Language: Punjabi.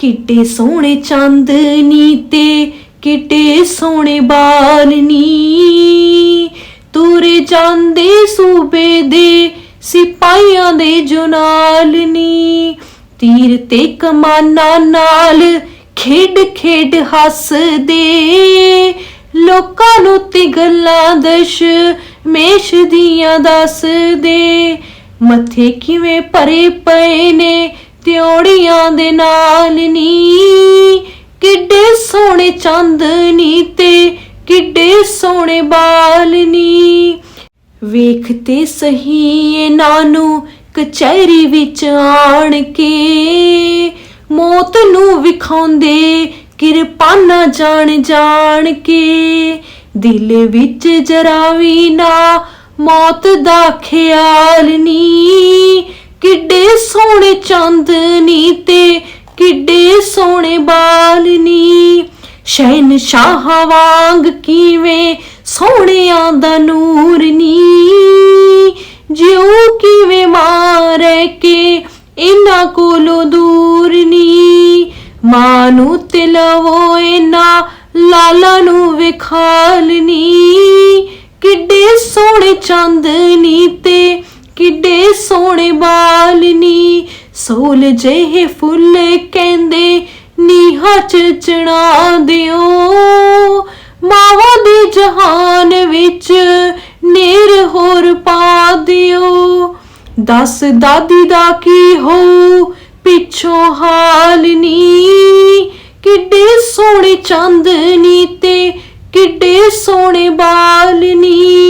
ਕਿੱਡੇ ਸੋਹਣੇ ਚਾਂਦਨੀ ਤੇ ਕਿੱਡੇ ਸੋਹਣੇ ਬਾਲਨੀ ਤੁਰੇ ਜਾਂਦੇ ਸੂਬੇ ਦੇ ਸਿਪਾਹੀਆਂ ਦੇ ਜੁਨਾਲਨੀ ਤੀਰ ਤੇ ਕਮਾਨਾਂ ਨਾਲ ਖੇਡ ਖੇਡ ਹੱਸਦੇ। ਲੋਕਾਂ ਨੂੰ ਤੇ ਗੱਲਾਂ ਦਸ਼ ਮੇਸ਼ ਦੀਆਂ ਦੱਸਦੇ। ਮੱਥੇ ਕਿਵੇਂ ਭਰੇ ਪਏ ਨੇ ਦੇ ਨਾਲ ਨੀ, ਕਿੱਡੇ ਸੋਹਣੇ ਚਾਂਦਨੀ ਤੇ ਕਿੱਡੇ ਸੋਹਣੇ ਬਾਲਨੀ ਵੇਖ ਤੇ ਸਹੀ ਇਹਨਾਂ ਨੂੰ ਕਚਹਿਰੀ ਵਿੱਚ ਆਣ ਕੇ, ਮੌਤ ਨੂੰ ਵਿਖਾਉਂਦੇ ਕਿਰਪਾਨਾ ਜਾਣ ਜਾਣ ਕੇ। ਦਿਲ ਵਿੱਚ ਜਰਾ ਵੀ ਨਾ ਮੌਤ ਦਾ ਖਿਆਲ ਨੀ, ਕਿੱਡੇ ਸੋਹਣੇ ਚੰਦ ਕਿੱਡੇ ਸੋਹਣੇ ਬਾਲਨੀ ਸ਼ਹਿਨਸ਼ਾਹ ਵਾਂਗ ਕਿਵੇਂ ਸੋਹਣਿਆਂ ਦਾ ਨੂਰ ਨੀ। ਜਿਉ ਕਿਵੇਂ ਮਾਰੇ ਕੇ ਇਨਾ ਕੋਲੋਂ ਦੂਰ ਨੀ। ਮਾਂ ਨੂੰ ਤਿਲਵੋ ਇਨਾ ਲਾਲਾ ਨੂੰ ਵਿਖਾਲਨੀ ਕਿੱਡੇ ਸੋਹਣੇ ਚਾਂਦਨੀ ਤੇ ਕਿੱਡੇ ਸੋਹਣੇ ਬਾਲਨੀ ਸੋਲ ਜਿਹੇ ਫੁੱਲ ਕਹਿੰਦੇ ਨੀਹਾਂ ਚਣਾ ਦਿਓ। ਮਾਵਾਂ ਦੇ ਜਹਾਨ ਵਿੱਚ ਨੇਰ ਹੋਰ ਪਾ ਦਿਓ। ਦੱਸ ਦਾਦੀ ਦਾ ਕੀ ਹੋ, ਪਿੱਛੋਂ ਹਾਲ ਨੀ। ਕਿੱਡੇ ਸੋਹਣੇ ਚਾਂਦਨੀ ਤੇ ਕਿੱਡੇ ਸੋਹਣੇ ਬਾਲ ਨੀ।